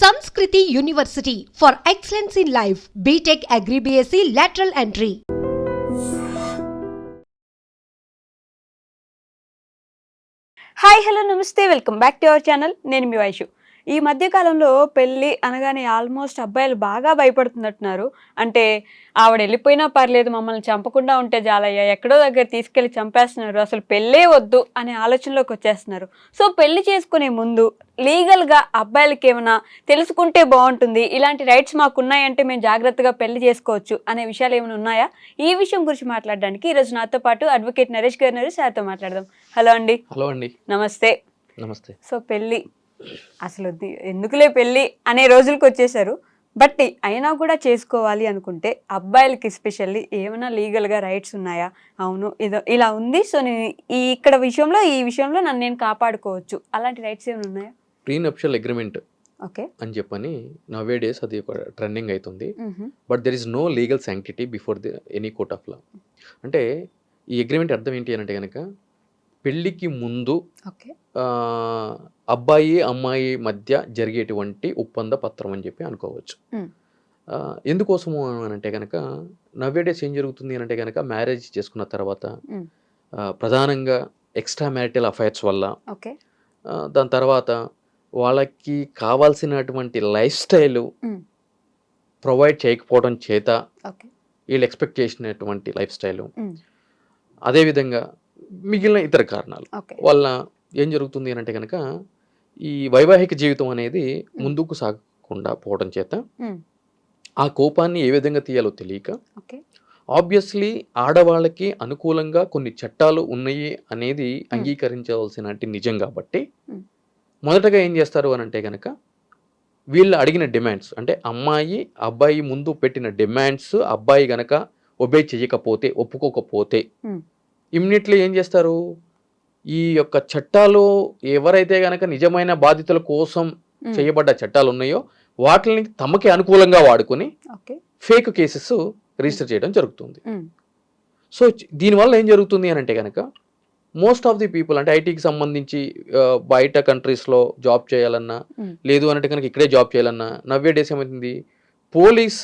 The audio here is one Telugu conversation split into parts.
Sanskriti university for excellence in life B Tech agri BSc lateral entry hi hello నమస్తే welcome back to our channel నేను మీ వైషు ఈ మధ్య కాలంలో పెళ్ళి అనగానే ఆల్మోస్ట్ అబ్బాయిలు బాగా భయపడుతున్నట్టున్నారు. అంటే ఆవిడ వెళ్ళిపోయినా పర్లేదు మమ్మల్ని చంపకుండా ఉంటే జాలయ్య ఎక్కడో దగ్గర తీసుకెళ్ళి చంపేస్తున్నారు అసలు పెళ్ళే వద్దు అనే ఆలోచనలోకి వచ్చేస్తున్నారు. సో పెళ్ళి చేసుకునే ముందు లీగల్గా అబ్బాయిలకి ఏమైనా తెలుసుకుంటే బాగుంటుంది ఇలాంటి రైట్స్ మాకు ఉన్నాయంటే మేము జాగ్రత్తగా పెళ్ళి చేసుకోవచ్చు అనే విషయాలు ఏమైనా ఉన్నాయా? ఈ విషయం గురించి మాట్లాడడానికి ఈరోజు నాతో పాటు అడ్వకేట్ నరేష్ గారు. సార్తో మాట్లాడదాం. హలో అండి. హలో అండి. నమస్తే. నమస్తే. సో పెళ్ళి అసలు ఎందుకులే పెళ్ళి అనే రోజులకు వచ్చేసారు బట్ అయినా కూడా చేసుకోవాలి అనుకుంటే అబ్బాయిలకి స్పెషల్లీ ఏమైనా లీగల్గా రైట్స్ ఉన్నాయా? అవును ఇదో ఇలా ఉంది. సో నేను ఈ ఇక్కడ విషయంలో ఈ విషయంలో నన్ను నేను కాపాడుకోవచ్చు. అలాంటి రైట్స్ ఏమైనా ఉన్నాయా? Pre nuptial agreement okay. అని చెప్పని నవే డేస్ అది ఒక ట్రెండింగ్ అవుతుంది but there is no legal sanctity before the any court of law అంటే ఈ అగ్రిమెంట్ అర్థం ఏంటి అని అంటే కనుక పెళ్ళికి ముందు అబ్బాయి అమ్మాయి మధ్య జరిగేటువంటి ఒప్పంద పత్రం అని చెప్పి అనుకోవచ్చు. ఎందుకోసము అని అంటే కనుక నవ్వే డేస్ ఏం జరుగుతుంది అని అంటే కనుక మ్యారేజ్ చేసుకున్న తర్వాత ప్రధానంగా ఎక్స్ట్రా మ్యారిటల్ అఫైర్స్ వల్ల దాని తర్వాత వాళ్ళకి కావాల్సినటువంటి లైఫ్ స్టైల్. ప్రొవైడ్ చేయకపోవడం చేత వీళ్ళు ఎక్స్పెక్ట్ చేసినటువంటి లైఫ్ స్టైల్. అదేవిధంగా మిగిలిన ఇతర కారణాలు వల్ల ఏం జరుగుతుంది అని అంటే కనుక ఈ వైవాహిక జీవితం అనేది ముందుకు సాగకుండా పోవడం చేత. ఆ కోపాన్ని ఏ విధంగా తీయాలో తెలియక ఆబ్వియస్లీ ఆడవాళ్ళకి అనుకూలంగా కొన్ని చట్టాలు ఉన్నాయి అనేది అంగీకరించవలసిన నిజం కాబట్టి. మొదటగా ఏం చేస్తారు అని అంటే కనుక వీళ్ళు అడిగిన డిమాండ్స్ అంటే అమ్మాయి అబ్బాయి ముందు పెట్టిన డిమాండ్స్ అబ్బాయి గనక ఒబే చేయకపోతే ఒప్పుకోకపోతే. ఇమ్మీడియట్లీ ఏం చేస్తారు ఈ యొక్క చట్టాలు ఎవరైతే గనక నిజమైన బాధితుల కోసం. చేయబడ్డ చట్టాలు ఉన్నాయో వాటిని తమకి అనుకూలంగా వాడుకొని ఫేక్ కేసెస్ రిజిస్టర్ చేయడం జరుగుతుంది. సో దీనివల్ల ఏం జరుగుతుంది అని అంటే కనుక మోస్ట్ ఆఫ్ ది పీపుల్ అంటే ఐటీకి సంబంధించి బయట కంట్రీస్లో జాబ్ చేయాలన్నా. లేదు అంటే కనుక ఇక్కడే జాబ్ చేయాలన్నా నవ్వే డేస్ ఏమవుతుంది పోలీస్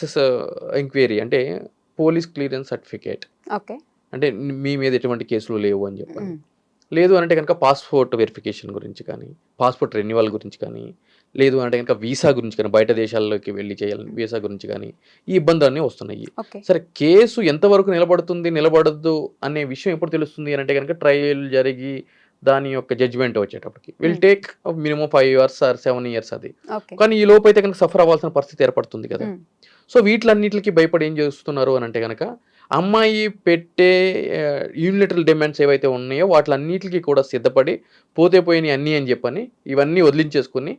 ఎంక్వైరీ అంటే పోలీస్ క్లియరెన్స్ సర్టిఫికేట్ ఓకే అంటే మీ మీద ఎటువంటి కేసులు లేవు అని చెప్పాలి. Mm. లేదు అంటే కనుక పాస్పోర్ట్ వెరిఫికేషన్ గురించి కానీ పాస్పోర్ట్ రెన్యువల్ గురించి కానీ లేదు అంటే కనుక వీసా గురించి కానీ బయట దేశాల్లోకి వెళ్ళి చేయాలని వీసా గురించి కానీ ఈ ఇబ్బందులన్నీ వస్తున్నాయి. సరే కేసు ఎంతవరకు నిలబడుతుంది నిలబడద్దు అనే విషయం ఎప్పుడు తెలుస్తుంది అని అంటే కనుక ట్రయల్ జరిగి దాని యొక్క జడ్జిమెంట్ వచ్చేటప్పటికి. Will. Take minimum five years or seven years అది. కానీ ఈ లోపు అయితే కనుక సఫర్ అవ్వాల్సిన పరిస్థితి ఏర్పడుతుంది కదా. సో వీటిలన్నిటికి భయపడి ఏం చేస్తున్నారు అని అంటే కనుక అమ్మాయి పెట్టే యూనిలిటరల్ డిమాండ్స్ ఏవైతే ఉన్నాయో వాటిలన్నిటికీ కూడా సిద్ధపడి పోతే పోయినాయి అన్నీ అని చెప్పని ఇవన్నీ వదిలించేసుకుని.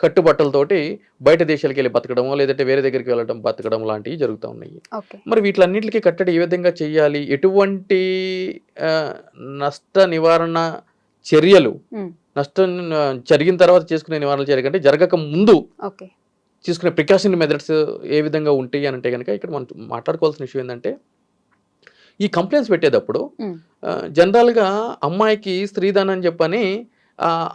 కట్టుబట్టలతోటి బయట దేశాలకు వెళ్ళి బతకడమో లేదంటే వేరే దగ్గరికి వెళ్ళడం బతకడం లాంటివి జరుగుతూ ఉన్నాయి. మరి వీటిలన్నిటికీ కట్టడి ఏ విధంగా చేయాలి? ఎటువంటి నష్ట నివారణ చర్యలు. నష్టం జరిగిన తర్వాత చేసుకునే నివారణ చర్య కంటే జరగక ముందు తీసుకునే ప్రికాషన్ మెథడ్స్ ఏ విధంగా ఉంటాయి అని అంటే కనుక ఇక్కడ మనం మాట్లాడుకోవాల్సిన విషయం ఏంటంటే ఈ కంప్లైంట్స్ పెట్టేటప్పుడు జనరల్గా అమ్మాయికి స్త్రీధనం అని చెప్పని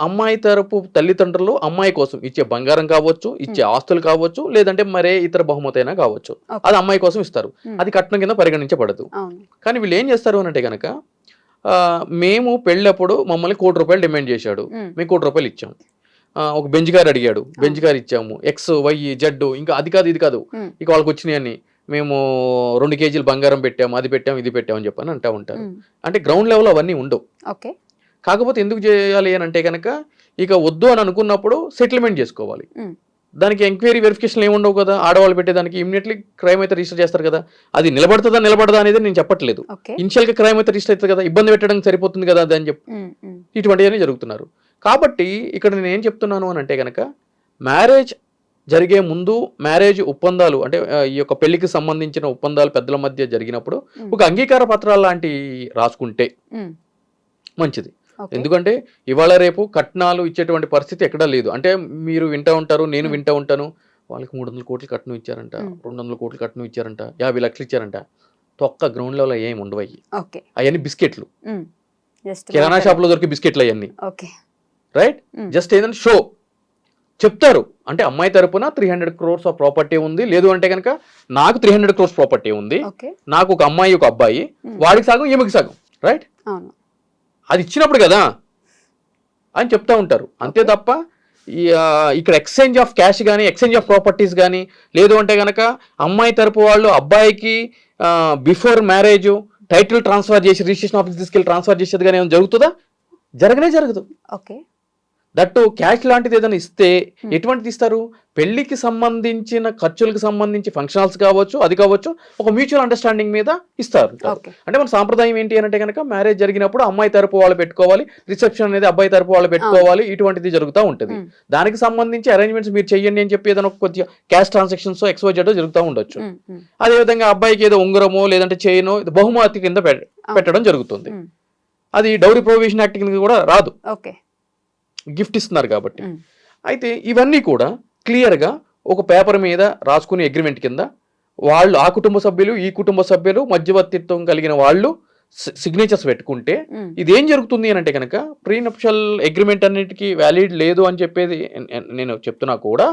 అమ్మాయి తరపు తల్లిదండ్రులు అమ్మాయి కోసం ఇచ్చే బంగారం కావచ్చు ఇచ్చే ఆస్తులు కావచ్చు లేదంటే మరే ఇతర బహుమతి అయినా కావచ్చు. అది అమ్మాయి కోసం ఇస్తారు. అది కట్నం కింద పరిగణించబడదు. కానీ వీళ్ళు ఏం చేస్తారు అని అంటే కనుక మేము పెళ్ళప్పుడు మమ్మల్ని కోటి రూపాయలు డిమాండ్ చేశాడు. మేము కోటి రూపాయలు ఇచ్చాం. ఒక బెంచ్ గారు అడిగాడు. బెంచ్ గారు ఇచ్చాము. ఎక్స్ వై జెడ్ ఇంకా అది కాదు ఇది కాదు. ఇక వాళ్ళకి వచ్చినాయని. మేము రెండు కేజీలు బంగారం పెట్టాము అది పెట్టాము ఇది పెట్టాము అని చెప్పని అంటూ ఉంటారు. అంటే గ్రౌండ్ లెవెల్ అవన్నీ ఉండవు. ఓకే. కాకపోతే ఎందుకు చేయాలి అని అంటే కనుక ఇక వద్దు అని అనుకున్నప్పుడు సెటిల్మెంట్ చేసుకోవాలి. దానికి ఎంక్వైరీ వెరిఫికేషన్ ఏమి ఉండవు కదా? ఆడవాళ్ళు పెట్టేదానికి ఇమీడియట్లీ క్రైమ్ అయితే రిజిస్టర్ చేస్తారు కదా? అది నిలబడుతుందా నిలబడదా అనేది నేను చెప్పట్లేదు. ఇనిషియల్గా క్రైమ్ అయితే రిజిస్టర్ అవుతుంది కదా? ఇబ్బంది పెట్టడం సరిపోతుంది కదా అని చెప్పి. ఇటువంటివన్నీ జరుగుతున్నారు. కాబట్టి ఇక్కడ నేను ఏం చెప్తున్నాను అని అంటే కనుక మ్యారేజ్ జరిగే ముందు మ్యారేజ్ ఒప్పందాలు అంటే ఈ యొక్క పెళ్ళికి సంబంధించిన ఒప్పందాలు పెద్దల మధ్య జరిగినప్పుడు. ఒక అంగీకార పత్రాలు లాంటి రాసుకుంటే. మంచిది. ఎందుకంటే ఇవాళ రేపు కట్నాలు ఇచ్చేటువంటి పరిస్థితి ఎక్కడా లేదు. అంటే మీరు వింటూ ఉంటారు నేను. వింటూ ఉంటాను వాళ్ళకి మూడు వందల కోట్లు కట్నం ఇచ్చారంట. రెండు వందల కోట్లు కట్నం ఇచ్చారంట యాభై లక్షలు ఇచ్చారంట. తొక్క గ్రౌండ్ లెవెల్ ఏం ఉండవు అవన్నీ బిస్కెట్లు. కిరాణా షాప్లో దొరికే బిస్కెట్లు అవన్నీ రైట్. జస్ట్ ఏదైనా షో. చెప్తారు. అంటే అమ్మాయి తరపున three hundred crores of property ఉంది. లేదు అంటే కనుక నాకు త్రీ హండ్రెడ్ క్రోర్స్ ప్రాపర్టీ ఉంది. నాకు ఒక అమ్మాయి ఒక అబ్బాయి వాడికి సగం ఈమెకి సగం. రైట్ అది ఇచ్చినప్పుడు కదా అని చెప్తా ఉంటారు. అంతే తప్ప ఇక్కడ ఎక్స్చేంజ్ ఆఫ్ క్యాష్ కానీ ఎక్స్చేంజ్ ఆఫ్ ప్రాపర్టీస్ కానీ లేదు అంటే కనుక అమ్మాయి తరపు వాళ్ళు అబ్బాయికి బిఫోర్ మ్యారేజ్ టైటిల్ ట్రాన్స్ఫర్ చేసి రిజిస్ట్రేషన్ ఆఫీస్ తీసుకెళ్ళి ట్రాన్స్ఫర్ చేసేది కానీ ఏమైనా జరుగుతుందా? జరగనే జరగదు. ఓకే. దట్టు క్యాష్ లాంటిది ఏదైనా ఇస్తే ఎటువంటిది ఇస్తారు? పెళ్ళికి సంబంధించిన ఖర్చులకు సంబంధించి ఫంక్షనల్స్ కావచ్చు అది కావచ్చు ఒక మ్యూచువల్ అండర్స్టాండింగ్ మీద ఇస్తారు. అంటే మన సాంప్రదాయం ఏంటి అంటే కనుక మ్యారేజ్ జరిగినప్పుడు అమ్మాయి తరపు వాళ్ళు పెట్టుకోవాలి రిసెప్షన్ అనేది అబ్బాయి తరపు వాళ్ళు పెట్టుకోవాలి ఇటువంటిది జరుగుతూ ఉంటుంది. దానికి సంబంధించి అరేంజ్మెంట్స్ మీరు చెయ్యండి అని చెప్పి ఏదైనా కొద్దిగా క్యాష్ ట్రాన్సాక్షన్స్ ఎక్స్పోజర్ జరుగుతూ ఉండొచ్చు. ఉమ్, ఉమ్, అదే విధంగా అబ్బాయికి ఏదో ఉంగరమో లేదంటే ఇది బహుమతి కింద పెట్టడం జరుగుతుంది. అది డౌరీ ప్రొవిజన్ యాక్ట్ కింద కూడా రాదు. ఓకే. గిఫ్ట్ ఇస్తున్నారు కాబట్టి. అయితే ఇవన్నీ కూడా క్లియర్గా ఒక పేపర్ మీద రాసుకునే అగ్రిమెంట్ కింద వాళ్ళు ఆ కుటుంబ సభ్యులు ఈ కుటుంబ సభ్యులు మధ్యవర్తిత్వం కలిగిన వాళ్ళు సిగ్నేచర్స్ పెట్టుకుంటే ఇది ఏం జరుగుతుంది అని అంటే కనుక ప్రీ నప్షల్ అగ్రిమెంట్ అన్నిటికీ వ్యాలిడ్ లేదు అని చెప్పేది నేను చెప్తున్నా కూడా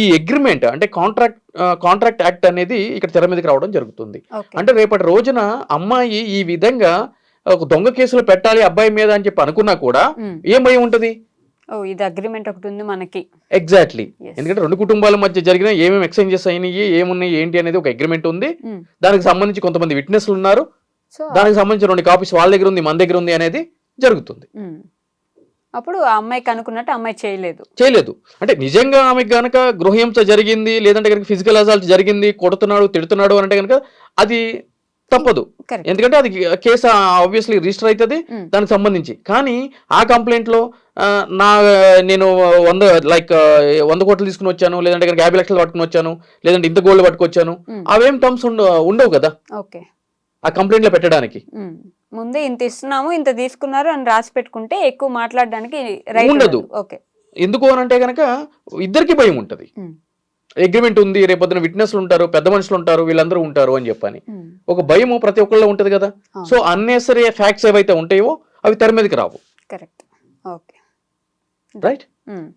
ఈ అగ్రిమెంట్ అంటే కాంట్రాక్ట్ కాంట్రాక్ట్ యాక్ట్ అనేది ఇక్కడ తెర మీదకి రావడం జరుగుతుంది. అంటే రేపటి రోజున అమ్మాయి ఈ విధంగా ఒక దొంగ కేసులు పెట్టాలి అబ్బాయి మీద అని చెప్పి అనుకున్నా కూడా ఏం భయం ఉంటుంది? ఓ ఇది అగ్రిమెంట్ ఒకటి ఉంది మనకి. ఎగ్జాక్ట్లీ. ఎందుకంటే రెండు కుటుంబాల మధ్య జరిగిన ఏమేమి ఎక్స్చేంజెస్ అయినాయి ఏమున్నాయి ఏంటి అనేది ఒక అగ్రిమెంట్ ఉంది. ఉమ్, దానికి సంబంధించి కొంతమంది విట్నెస్లు ఉన్నారు. దానికి సంబంధించి రెండు కాపీస్ వాళ్ళ దగ్గర ఉంది మన దగ్గర ఉంది అనేది జరుగుతుంది. ఉమ్, అప్పుడు ఆ అమ్మాయికి అనుకున్నట్టు అమ్మాయి చేయలేదు. చేయలేదు. అంటే నిజంగా ఆమెకు గనక గృహహింస జరిగింది లేదంటే కనుక ఫిజికల్ అసాల్ట్ జరిగింది కొడుతున్నాడు తిడుతున్నాడు అంటే కనుక అది తప్పదు. ఎందుకంటే అది కేసు ఆబ్వియస్లీ రిజిస్టర్ అవుతుంది దానికి సంబంధించి. కానీ ఆ కంప్లైంట్లో నా నేను వంద లైక్ వంద కోట్లు తీసుకుని వచ్చాను లేదంటే యాభై లక్షలు పట్టుకుని వచ్చాను లేదంటే ఇంత గోల్డ్ పట్టుకొచ్చాను ఉమ్, అవేం టర్మ్స్ ఉండవు కదా? ఓకే. ఆ కంప్లైంట్లో పెట్టడానికి. ఉమ్, ముందే ఇంత ఇస్తున్నాము ఇంత తీసుకున్నారు అని రాసి పెట్టుకుంటే ఎక్కువ మాట్లాడడానికి ఉండదు. ఎందుకు అని అంటే కనుక ఇద్దరికి భయం ఉంటుంది. ఉమ్, అగ్రిమెంట్ ఉంది రేపొద్దున విట్నెస్లు ఉంటారు పెద్ద మనుషులు ఉంటారు వీళ్ళందరూ ఉంటారు అని చెప్పని. ఒక భయము ప్రతి ఒక్కళ్ళు ఉంటుంది కదా. సో అన్నెసరీ ఫ్యాక్ట్స్ ఏవైతే ఉంటాయో అవి తెర మీదకి రావు. కరెక్ట్ ఓకే రైట్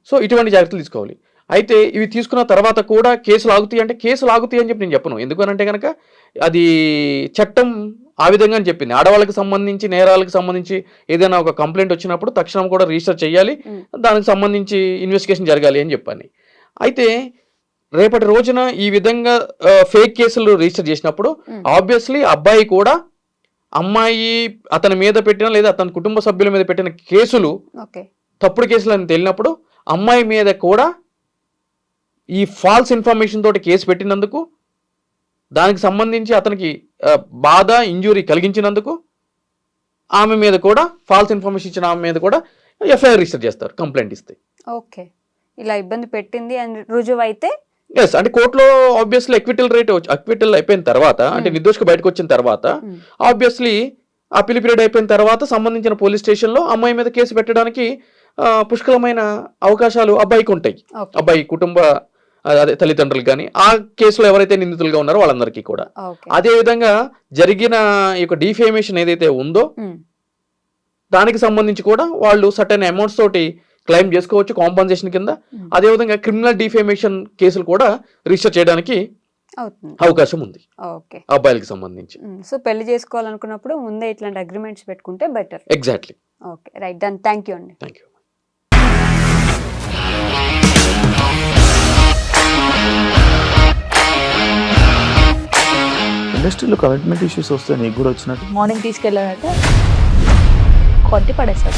సో ఇటువంటి జాగ్రత్తలు తీసుకోవాలి. అయితే ఇవి తీసుకున్న తర్వాత కూడా కేసులు ఆగుతాయి అంటే కేసులు ఆగుతాయి అని చెప్పి నేను చెప్పను. ఎందుకనంటే కనుక అది చట్టం ఆ విధంగా అని చెప్పింది. ఆడవాళ్ళకి సంబంధించి నేరాలకు సంబంధించి ఏదైనా ఒక కంప్లైంట్ వచ్చినప్పుడు తక్షణం కూడా రిజిస్టర్ చేయాలి. దానికి సంబంధించి ఇన్వెస్టిగేషన్ జరగాలి అని చెప్పని. అయితే రేపటి రోజున ఈ విధంగా ఫేక్ కేసులు రిజిస్టర్ చేసినప్పుడు ఆబ్వియస్లీ అబ్బాయి కూడా అమ్మాయి అతని మీద పెట్టిన లేదా అతని కుటుంబ సభ్యుల మీద పెట్టిన కేసులు తప్పుడు కేసులు అని తెలిసినప్పుడు అమ్మాయి మీద కూడా ఈ ఫాల్స్ ఇన్ఫర్మేషన్ తోటి కేసు పెట్టినందుకు దానికి సంబంధించి అతనికి బాధ ఇంజురీ కలిగించినందుకు ఆమె మీద కూడా ఫాల్స్ ఇన్ఫర్మేషన్ ఇచ్చిన ఆమె మీద కూడా ఎఫ్ఐఆర్ రిజిస్టర్ చేస్తారు కంప్లైంట్ ఇస్తే. ఓకే. ఇలా ఇబ్బంది పెట్టింది అని రుజువు అయితే ఎస్ అంటే కోర్టులో ఆబ్వియస్లీ ఎక్విటల్ రేట్ అక్విటల్ అయిపోయిన తర్వాత అంటే నిర్దోషిగా బయటకు వచ్చిన తర్వాత ఆబ్వియస్లీ అప్పీల్ పీరియడ్ అయిపోయిన తర్వాత సంబంధించిన పోలీస్ స్టేషన్లో అమ్మాయి మీద కేసు పెట్టడానికి పుష్కలమైన అవకాశాలు అబ్బాయికి ఉంటాయి. అబ్బాయి కుటుంబ అదే తల్లిదండ్రులు కానీ ఆ కేసులో ఎవరైతే నిందితులుగా ఉన్నారో వాళ్ళందరికీ కూడా. అదే విధంగా జరిగిన ఈ యొక్క డిఫేమేషన్ ఏదైతే ఉందో ఉమ్, దానికి సంబంధించి కూడా వాళ్ళు సర్టైన్ అమౌంట్స్ తోటి క్లెయిమ్ చేసుకోవచ్చు కాంపన్సేషన్ కింద. ఉమ్, అదే విధంగా క్రిమినల్ డిఫేమేషన్ కేసులు కూడా రిజిస్టర్ చేయడానికి అవుతుంది. అవకాశం ఉంది. ఓకే. అబ్బాయిలకి సంబంధించి. సో పెళ్ళి చేసుకోవాలనుకున్నప్పుడు ముందే ఇట్లాంటి అగ్రిమెంట్స్ పెట్టుకుంటే better. Exactly okay. Right done. Thank you అండి. థ్యాంక్ యూ ఇండస్ట్రీలో కమిట్మెంట్ ఇష్యూస్ వస్తే నీకు కూడా వచ్చినట్టు? మార్నింగ్ తీసుకెళ్ళాడంటే కొట్టి పడేస్తాడు